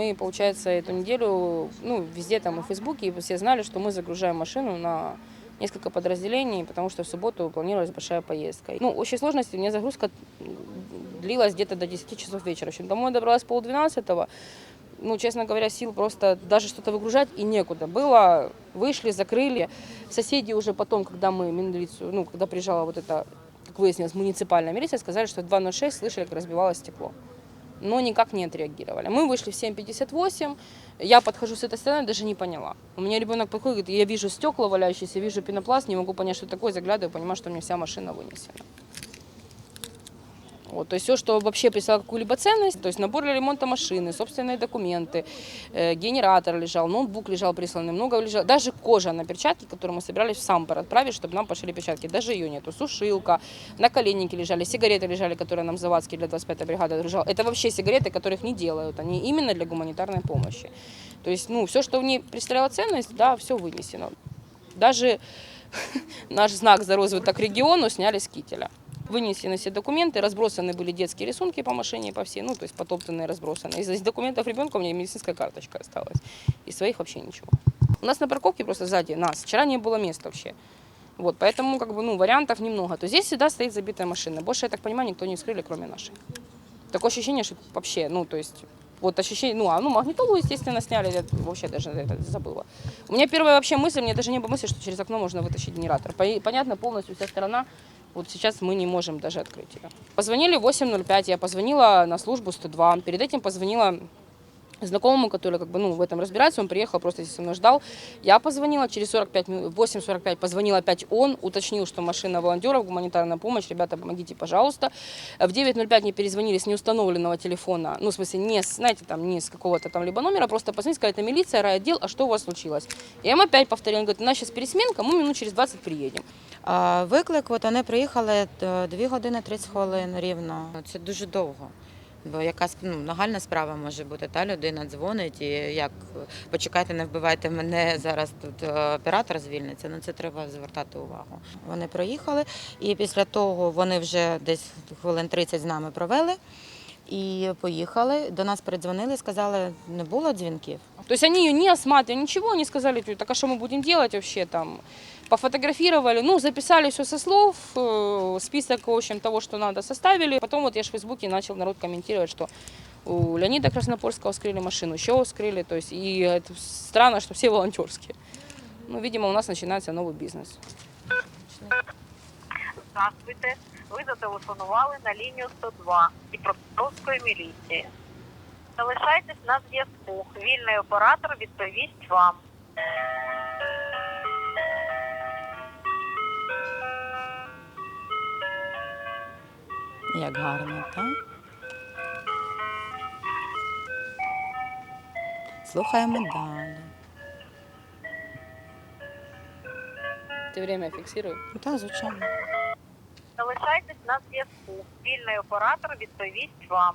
мы, получается, эту неделю, ну, везде там и в Фейсбуке, и все знали, что мы загружаем машину на несколько подразделений, потому что в субботу планировалась большая поездка. Ну, общей сложности у меня загрузка длилась где-то до 10 часов вечера. В общем, домой добралась полдвенадцатого. Ну, честно говоря, сил просто даже что-то выгружать и некуда. Было, вышли, закрыли. Соседи уже потом, когда мы милицию, ну, когда приезжала вот эта, как выяснилось, муниципальная милиция, сказали, что в 2.06 слышали, как разбивалось стекло. Но никак не отреагировали. Мы вышли в 7.58, я подхожу с этой стороны, даже не поняла. У меня ребенок подходит, говорит, я вижу стекла валяющиеся, вижу пенопласт, не могу понять, что такое, заглядываю, понимаю, что у меня вся машина вынесена. Вот, то есть все, что вообще представляло какую-либо ценность, то есть набор для ремонта машины, собственные документы, э, генератор лежал, ноутбук лежал присланный, много лежало, даже кожа на перчатки, которую мы собирались в Сампор отправить, чтобы нам пошили перчатки, даже ее нету, сушилка, наколенники лежали, сигареты лежали, которые нам завадские для 25-й бригады лежал. Это вообще сигареты, которых не делают, они именно для гуманитарной помощи. То есть, ну, все, что в ней представляло ценность, да, все вынесено. Даже наш знак за розвиток региону сняли с кителя. Вынесены все документы, разбросаны были детские рисунки по машине, по всей, ну, то есть потоптанные, разбросаны. Из, документов ребенка у меня медицинская карточка осталась. Из своих вообще ничего. У нас на парковке просто сзади нас вчера не было места вообще. Вот, поэтому, как бы, ну, вариантов немного. То здесь всегда стоит забитая машина. Больше, я так понимаю, никто не вскрыли, кроме нашей. Такое ощущение, что вообще, ну, то есть, вот ощущение, ну, а ну, магнитолу, естественно, сняли, я вообще даже это забыла. У меня первая вообще мысль, мне даже не было мысли, что через окно можно вытащить генератор. По- Понятно, полностью вся сторона, вот сейчас мы не можем даже открыть ее. Позвонили в 8.05, я позвонила на службу 102, перед этим позвонила знакомому, который как бы, ну, в этом разбирается, он приехал, просто здесь со мной ждал. Я позвонила, через 45 минут, 8.45 позвонил опять он, уточнил, что машина волонтеров, гуманитарная помощь, ребята, помогите, пожалуйста. В 9.05 мне перезвонили с неустановленного телефона, ну, в смысле, не с, знаете, там, не с какого-то там либо номера, просто позвонить, сказать, это милиция, райотдел, а что у вас случилось? Я им опять повторила, говорит, у нас сейчас пересменка, мы минут через 20 приедем. А виклик, от вони приїхали 2 години 30 хвилин рівно. Це дуже довго. Бо якась ну, нагальна справа може бути. Та людина дзвонить і як почекайте, не вбивайте мене зараз тут е, оператор звільниться. Ну це треба звертати увагу. Вони проїхали, і після того вони вже десь хвилин 30 з нами провели і поїхали. До нас передзвонили, сказали, не було дзвінків. То есть они ее не осматривали, ничего, они сказали, тю, так а что мы будем делать вообще там? Пофотографировали, ну, записали все со слов, э, список, в общем, того, что надо, составили. Потом вот я ж в Фейсбуке начал народ комментировать, что у Леонида Краснопольского вскрыли машину, еще вскрыли, то есть, и это странно, что все волонтерские. Ну, видимо, у нас начинается новый бизнес. Здравствуйте. Ви зателефонували на лінію 102 Дніпропетровської міліції. Залишайтесь на зв'язку. Вільний оператор відповість вам. Як гарно, так? Слухаємо далі. Ты время фиксирую. Ну, Так, звичайно. Залишайтесь на зв'язку. Вільний оператор відповість вам.